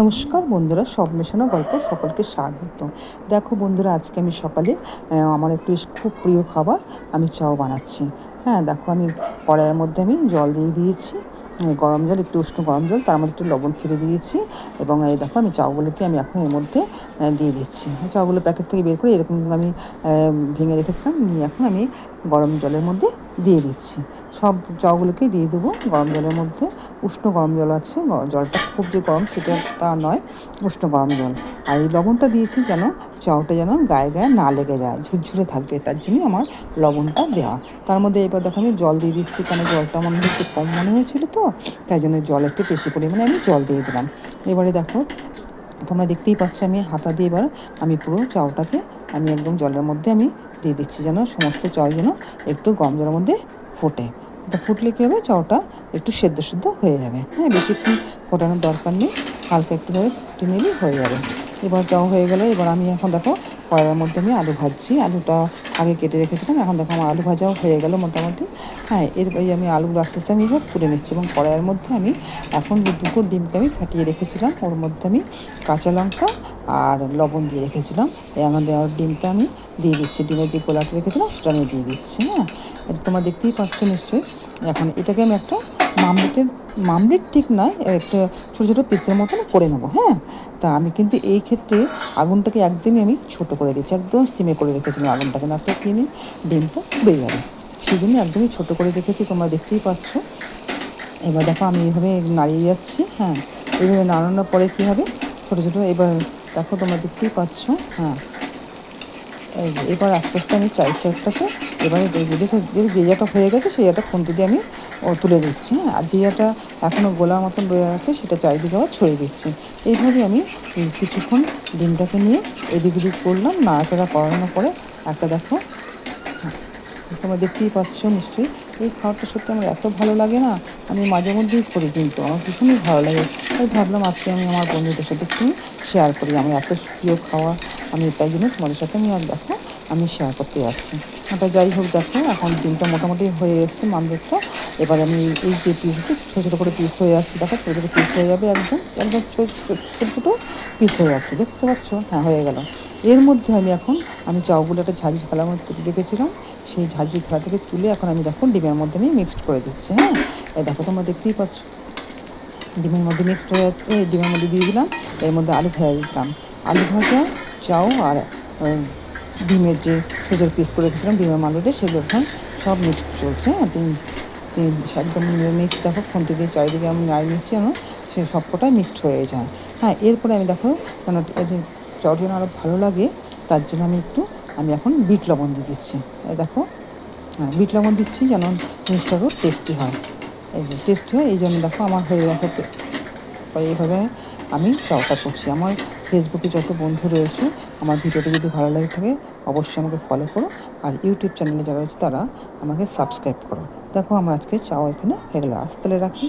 নমস্কার বন্ধুরা, সব মেশানো গল্প সকলকে স্বাগত। দেখো বন্ধুরা, আজকে আমি সকালে আমার একটু খুব প্রিয় খাবার আমি চাও বানাচ্ছি। হ্যাঁ দেখো আমি কড়াইয়ের মধ্যে আমি জল দিয়ে দিয়েছি। গরম জল, একটু উষ্ণ গরম জল, তার মধ্যে একটু লবণ ফিরে দিয়েছি এবং এই দেখো আমি চাউগুলোকে আমি এখন এর মধ্যে দিয়ে দিচ্ছি। চাউগুলো প্যাকেট থেকে বের করে এরকম আমি ভেঙে রেখেছিলাম, নিয়ে এখন আমি গরম জলের মধ্যে দিয়ে দিচ্ছি। সব চাউগুলোকে দিয়ে দেবো গরম জলের মধ্যে। উষ্ণ গরম জল আছে জলটা খুব যে গরম সেটা তা নয়, উষ্ণ গরম জল। আর এই লবণটা দিয়েছি যেন চাউটা যেন গায়ে গায়ে না লেগে যায়, ঝুরঝুরে থাকবে, তার জন্যই আমার লবণটা দেওয়া তার মধ্যে এবার দেখো আমি জল দিয়ে দিচ্ছি, কেন জলটা মনে একটু কম মনে হয়েছিল তো, তাই জন্য জল একটু বেশি পরিমাণে আমি জল দিয়ে দিলাম। এবারে দেখো, তোমরা দেখতেই পাচ্ছ আমি হাতা দিয়ে এবার আমি পুরো চাউটাকে আমি একদম জলের মধ্যে আমি দিয়ে দিচ্ছি, যেন সমস্ত চাউ যেন একটু গম জলের মধ্যে ফোটে। এটা ফুটলে কী হবে? চাউটা একটু সেদ্ধ সেদ্ধ হয়ে যাবে। হ্যাঁ বেশিক্ষণ ফোটানোর দরকার নেই, হালকা একটুভাবে ফুটে নিলেই হয়ে যাবে। এবার চাউ হয়ে গেলে এবার আমি এখন দেখো কড়াইয়ের মধ্যে আমি আলু ভাজছি। আলুটা আগে কেটে রেখেছিলাম, এখন দেখো আমার আলু ভাজাও হয়ে গেল মোটামুটি। হ্যাঁ এরপরে আমি আলুগুলো আস্তে আস্তে আমি সব তুলে নিচ্ছি এবং কড়াইয়ের মধ্যে আমি এখন দুটো ডিমকে আমি ফাটিয়ে রেখেছিলাম, ওর মধ্যে আমি কাঁচা লঙ্কা আর লবণ দিয়ে রেখেছিলাম। আর ডিমটা আমি দিয়ে দিচ্ছি, ডিমের যে গোলাটা রেখেছিলাম সেটা আমি দিয়ে দিচ্ছি হ্যাঁ। এটা তোমরা দেখতেই পাচ্ছ নিশ্চয়ই। এখন এটাকে আমি একটা মামলেটের মামলেট ঠিক নয়, একটা ছোটো ছোটো পিসের মতন করে নেব হ্যাঁ? তা আমি কিন্তু এই ক্ষেত্রে আগুনটাকে একদমই আমি ছোট করে দিয়েছি, একদম সিমে করে রেখেছিলাম আগুনটাকে, না তো কিনে ডিমটা বেড়ে যাবে। সেই জন্য একদমই ছোটো করে রেখেছি, তোমরা দেখতেই পাচ্ছ। এবার দেখো আমি এইভাবে নাড়িয়ে যাচ্ছি হ্যাঁ? এইভাবে নাড়ানোর পরে কী হবে? ছোটো ছোটো, এবার দেখো তোমরা দেখতেই পাচ্ছ হ্যাঁ? এই এবার আস্তে আস্তে আমি চাই সাইডটাকে এবারে দেখো যে জায়গাটা হয়ে গেছে, সেই জায়গাটা খুন্তি দিয়ে আমি তুলে দিচ্ছি হ্যাঁ? আর যে জায়গাটা এখনও গোলা মতন রয়ে আছে, সেটা চারিদিকে আবার ছড়িয়ে দিচ্ছি। এইভাবে আমি কিছুক্ষণ ডিমটাকে নিয়ে এদিক ওদিক করলাম, নাড়াচাড়া করানোর পরে একটা দেখো তোমরা দেখতেই পাচ্ছ নিশ্চয়ই, এই খাবারটা সত্যি আমার এত ভালো লাগে না, আমি মাঝে মধ্যেই করি কিন্তু আমার ভীষণই ভালো লাগে। তাই ভাবলাম আজকে আমি আমার বন্ধুদের সাথে একটু শেয়ার করি, আমার এত প্রিয় খাওয়া আমি তাই জন্য তোমাদের সাথে আমি আর দেখো আমি শেয়ার করতে যাচ্ছি। তা যাই হোক, দেখো, এখন দিনটা মোটামুটি হয়ে এসছে মামলেটটা এবার আমি এই- যে পিসগুলো ছোটো ছোটো করে পিস হয়ে যাচ্ছে দেখো, ছোটো ছোটো পিস হয়ে যাবে একদম একদম ছোটো ছোটো পিস হয়ে যাচ্ছে, দেখতে পাচ্ছ? হ্যাঁ হয়ে গেল। এর মধ্যে আমি এখন, আমি চাউগুলো একটা ঝাঁঝি থালার মধ্যে রেখেছিলাম, সেই ঝাঁঝি থালা থেকে তুলে এখন আমি দেখো ডিমের মধ্যে আমি মিক্সড করে দিচ্ছি হ্যাঁ? দেখো, তোমরা দেখতেই পাচ্ছ। ডিমের মধ্যে মিক্সড হয়ে যাচ্ছে, ডিমের মধ্যে দিয়ে দিলাম, এর মধ্যে আলু ভেজা দিলাম। আলু ভাজা চাউ আর ডিমের যে সোজের পিস করে রেখেছিলাম ডিমের মালুতে সেগুলো এখন সব মিক্সড চলছে। তিন একদম মিক্স দেখো খুন্তি দিয়ে চারিদিকে আমি নাড়িয়ে নিচ্ছি যেন সে সবকটাই মিক্সড হয়ে যায়। হ্যাঁ এরপরে আমি দেখো, কেন চাউটা যেন আরও ভালো লাগে, তার জন্য আমি একটু, আমি এখন বিট লবণ দিয়ে দিচ্ছি। দেখো হ্যাঁ বিট লবণ দিচ্ছি যেন জিনিসটা আরও টেস্টি হয়। এই যে টেস্টি হয়, এই জন্য দেখো আমার হয়ে গেছে এইভাবে আমি চর্চা করছি। আমার ফেসবুকে যত বন্ধু রয়েছে, আমার ভিডিওটা যদি ভালো লাগে থাকে, অবশ্যই আমাকে ফলো করো। আর ইউটিউব চ্যানেলে যারা রয়েছে, তারা আমাকে সাবস্ক্রাইব করো। দেখো, আমার আজকে চাও এখানে হয়ে গেলো। আজ তাহলে রাখি।